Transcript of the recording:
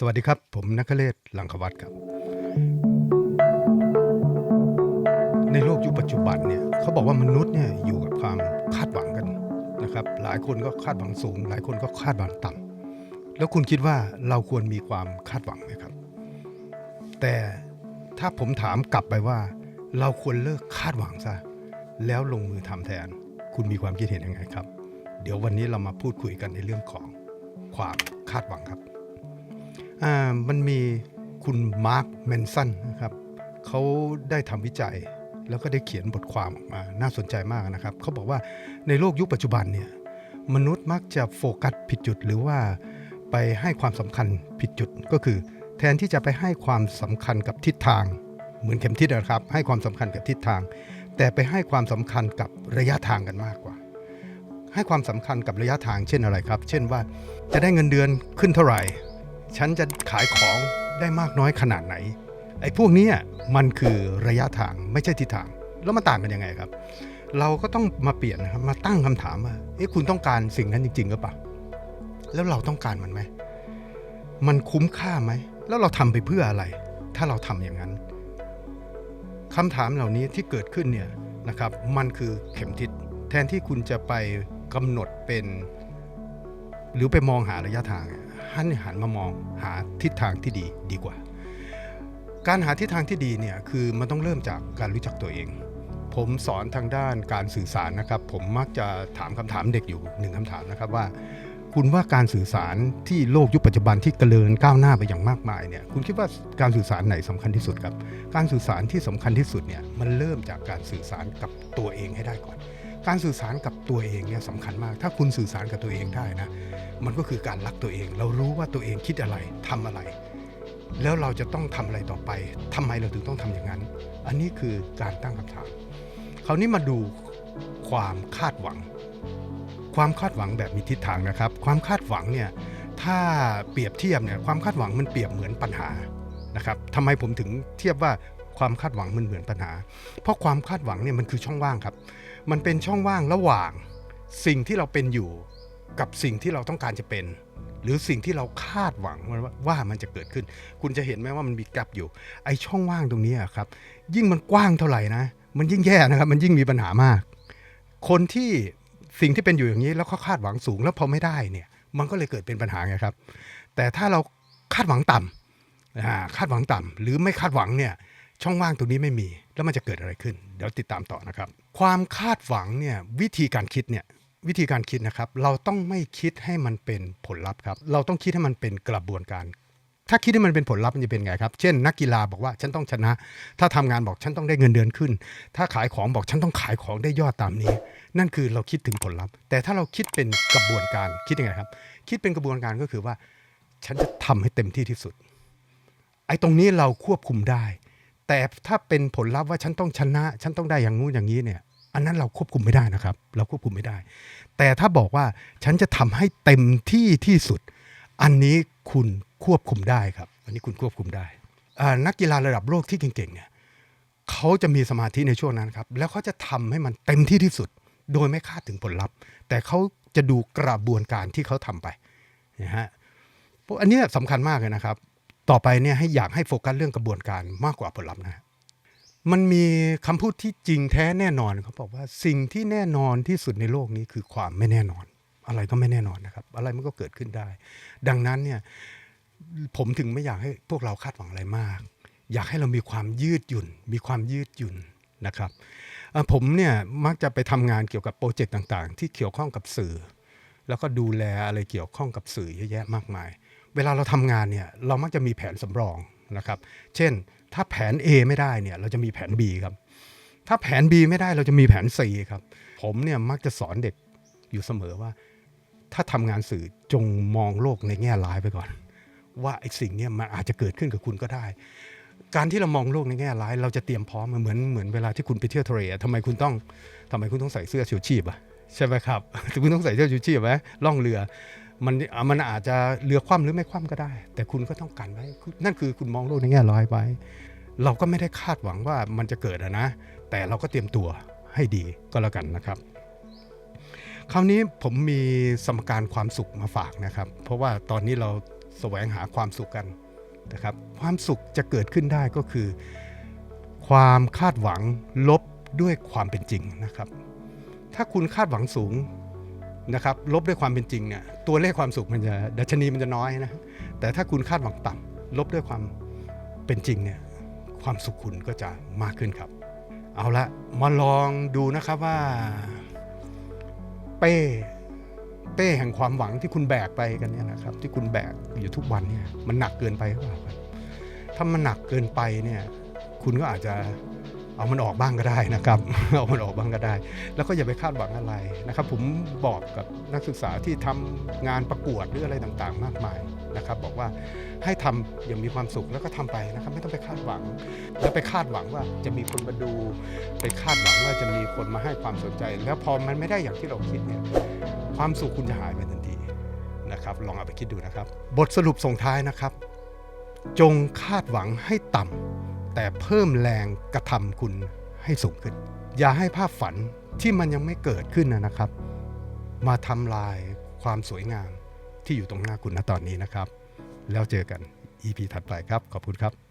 สวัสดีครับ ผมนักเลศลังควัตครับ ในโลกยุคปัจจุบันเนี่ยเขาบอกว่ามนุษย์เนี่ยอยู่กับความคาดหวังกันนะครับ หลายคนก็คาดหวังสูง หลายคนก็คาดหวังต่ำแล้วคุณคิดว่าเราควรมีความคาดหวังไหมครับ แต่ถ้าผมถามกลับไปว่า เราควรเลิกคาดหวังซะแล้วลงมือทำแทน คุณมีความคิดเห็นยังไงครับ เดี๋ยววันนี้เรามาพูดคุยกันในเรื่องของความคาดหวังครับ อ่ามันมีคุณมาร์คแมนสันนะครับเขาได้ทำวิจัยแล้วก็ได้เขียนบทความออกมาน่าสนใจมากนะครับเขาบอกว่าในโลกยุคปัจจุบันเนี่ยมนุษย์มักจะโฟกัสผิดจุดหรือว่าไปให้ความสำคัญผิดจุดก็คือ แทนที่จะไปให้ความสำคัญกับทิศทาง เหมือนเข็มทิศนะครับ ให้ความสำคัญกับทิศทาง แต่ไปให้ความสำคัญกับระยะทางกันมากกว่า ให้ความสำคัญกับระยะทางเช่นอะไรครับ เช่นว่าจะได้เงินเดือนขึ้นเท่าไหร่ ฉันจะขายของได้มากน้อยขนาดไหน ไอ้พวกนี้มันคือระยะทางไม่ใช่ทิศทาง แล้วมันต่างกันยังไงครับ เราก็ต้องมาเปลี่ยนนะครับมาตั้งคำถามว่าเอ๊ะคุณต้องการสิ่งนั้นจริงๆหรือเปล่าแล้วเราต้องการมันไหมมันคุ้มค่าไหม แล้วเราทำไปเพื่ออะไร ถ้าเราทำอย่างนั้นคำถามเหล่านี้ที่เกิดขึ้นเนี่ยนะครับ มันคือเข็มทิศแทนที่คุณจะไปกำหนดเป็น หรือไปมองหาระยะทาง หันหันมามองหาทิศทางที่ดีดีกว่า การหาทิศทางที่ดีเนี่ยคือมันต้องเริ่มจากการรู้จักตัวเอง ผมสอนทางด้านการสื่อสารนะครับ ผมมักจะถามคำถามเด็กอยู่หนึ่งคำถามนะครับว่า คุณว่าการสื่อสารที่โลกยุคปัจจุบันที่เจริญก้าวหน้าไปอย่างมากมายเนี่ยคุณคิดว่าการสื่อสารไหนสำคัญที่สุดครับ การสื่อสารที่สำคัญที่สุดเนี่ยมันเริ่มจากการสื่อสารกับตัวเองให้ได้ก่อน การสื่อสารกับตัวเองเนี่ยสำคัญมาก ถ้าคุณสื่อสารกับตัวเองได้นะ มันก็คือการรักตัวเอง เรารู้ว่าตัวเองคิดอะไรทำอะไร แล้วเราจะต้องทำอะไรต่อไปทำไมเราถึงต้องทำอย่างนั้น อันนี้คือการตั้งคำถาม คราวนี้มาดูความคาดหวัง ความคาดหวังแบบมีทิศทางนะครับ ความคาดหวังเนี่ยถ้าเปรียบเทียบเนี่ยความคาดหวังมันเปรียบเหมือนปัญหานะครับทำไมผมถึงเทียบว่า ความคาดหวังมันเหมือนปัญหา เพราะความคาดหวังเนี่ยมันคือช่องว่างครับ มันเป็นช่องว่างระหว่างสิ่งที่เราเป็นอยู่กับสิ่งที่เราต้องการจะเป็น หรือสิ่งที่เราคาดหวังว่าวามันจะเกิดขึ้น คุณจะเห็นไหมว่ามันมีกลบอยู่ ไอ้ช่องว่างตรงนี้อะครับ ยิ่งมันกว้างเท่าไหร่นะ มันยิ่งแย่นะครับ มันยิ่งมีปัญหามาก คนที่สิ่งที่เป็นอยู่อย่างนี้แล้วเขาคาดหวังสูงแล้วพอไม่ได้เนี่ย มันก็เลยเกิดเป็นปัญหาไงครับ แต่ถ้าเราคาดหวังต่ำคาดหวังต่ำหรือไม่คาดหวังเนี่ย ช่องว่างตรงนี้ไม่มี แล้วมันจะเกิดอะไรขึ้น เดี๋ยวติดตามต่อนะครับ ความคาดหวังเนี่ยวิธีการคิดเนี่ยวิธีการคิดนะครับ เราต้องไม่คิดให้มันเป็นผลลัพธ์ครับ เราต้องคิดให้มันเป็นกระบวนการ ถ้าคิดให้มันเป็นผลลัพธ์มันจะเป็นไงครับ เช่น นักกีฬาบอกว่าฉันต้องชนะ ถ้าทำงานบอกฉันต้องได้เงินเดือนขึ้น ถ้าขายของบอกฉันต้องขายของได้ยอดตามนี้ นั่นคือเราคิดถึงผลลัพธ์ แต่ถ้าเราคิดเป็นกระบวนการคิดยังไงครับ คิดเป็นกระบวนการก็คือว่า ฉันจะทำให้เต็มที่ที่สุดไอ้ตรงนี้เราควบคุมได้ แต่ถ้าเป็นผลลัพธ์ว่าฉันต้องชนะ ฉันต้องได้อย่างงู้นอย่างนี้เนี่ย อันนั้นเราควบคุมไม่ได้นะครับ เราควบคุมไม่ได้ แต่ถ้าบอกว่าฉันจะทำให้เต็มที่ที่สุด อันนี้คุณควบคุมได้ครับ อันนี้คุณควบคุมได้นักกีฬาระดับโลกที่เก่งๆเนี่ยเขาจะมีสมาธิในช่วงนั้นครับ แล้วเขาจะทำให้มันเต็มที่ที่สุด โดยไม่คาดถึงผลลัพธ์ แต่เขาจะดูกระบวนการที่เขาทำไปนะฮะพวกอันนี้ยสำคัญมากเลยนะครับ ต่อไปเนี่ยให้อยากให้โฟกัสเรื่องกระบวนการมากกว่าผลลัพธ์นะมันมีคำพูดที่จริงแท้แน่นอนเขาบอกว่าสิ่งที่แน่นอนที่สุดในโลกนี้คือความไม่แน่นอน อะไรก็ไม่แน่นอนนะครับ อะไรมันก็เกิดขึ้นได้ ดังนั้นเนี่ยผมถึงไม่อยากให้พวกเราคาดหวังอะไรมาก อยากให้เรามีความยืดหยุ่น มีความยืดหยุ่นนะครับผมเนี่ยมักจะไปทำงานเกี่ยวกับโปรเจกต์ต่างๆ ที่เกี่ยวข้องกับสื่อ แล้วก็ดูแลอะไรเกี่ยวข้องกับสื่อเยอะแยะมากมาย เวลาเราทำงานเนี่ยเรามักจะมีแผนสำรองนะครับ เช่น ถ้าแผน A ไม่ได้เนี่ยเราจะมีแผน B ครับ ถ้าแผน B ไม่ได้เราจะมีแผน C ครับ ผมเนี่ยมักจะสอนเด็กอยู่เสมอว่า ถ้าทำงานสื่อจงมองโลกในแง่ร้ายไปก่อน ว่าไอ้สิ่งเนี้มันอาจจะเกิดขึ้นกับคุณก็ได้ การที่เรามองโลกในแง่ร้าย เราจะเตรียมพร้อมเหมือนเหมือนเวลาที่คุณไปเที่ยวทะเลทำไมคุณต้องทำไมคุณต้องใส่เสื้อชูชีพอะใช่ไหมครับคุณต้องใส่เสื้อชูชีพไหมล่องเรือ มันมันอาจจะเรือคว่ำหรือไม่คว่ำก็ได้ แต่คุณก็ต้องกันไว้ นั่นคือคุณมองโลกในแง่ร้ายไว้ เราก็ไม่ได้คาดหวังว่ามันจะเกิดนะ แต่เราก็เตรียมตัวให้ดีก็แล้วกันนะครับ คราวนี้ผมมีสมการความสุขมาฝากนะครับ เพราะว่าตอนนี้เราแสวงหาความสุขกันนะครับ ความสุขจะเกิดขึ้นได้ก็คือ ความคาดหวังลบด้วยความเป็นจริงนะครับ ถ้าคุณคาดหวังสูง นะครับลบด้วยความเป็นจริงเนี่ยตัวเลขความสุขมันจะดัชนีมันจะน้อยนะแต่ถ้าคุณคาดหวังต่ำลบด้วยความเป็นจริงเนี่ยความสุขคุณก็จะมากขึ้นครับ เอาละมาลองดูนะครับว่า เป้เป้แห่งความหวังที่คุณแบกไปกันเนี่ยนะครับ ที่คุณแบกอยู่ทุกวันเนี่ยมันหนักเกินไปหรือเปล่าถ้ามันหนักเกินไปเนี่ยคุณก็อาจจะ เอามันออกบ้างก็ได้นะครับ เอามันออกบ้างก็ได้ แล้วก็อย่าไปคาดหวังอะไรนะครับ ผมบอกกับนักศึกษาที่ทำงานประกวดหรืออะไรต่างๆ มากมายนะครับ บอกว่าให้ทำอย่างมีความสุขแล้วก็ทำไปนะครับ ไม่ต้องไปคาดหวัง แล้วไปคาดหวังว่าจะมีคนมาดู ไปคาดหวังว่าจะมีคนมาให้ความสนใจ แล้วพอมันไม่ได้อย่างที่เราคิดเนี่ยความสุขคุณจะหายไปทันทีนะครับ ลองเอาไปคิดดูนะครับ บทสรุปส่งท้ายนะครับ จงคาดหวังให้ต่ำ แต่เพิ่มแรงกระทำคุณให้สูงขึ้น อย่าให้ภาพฝันที่มันยังไม่เกิดขึ้นนะนะครับ มาทำลายความสวยงามที่อยู่ตรงหน้าคุณณตอนนี้นะครับ แล้วเจอกัน EP ถัดไปครับ ขอบคุณครับ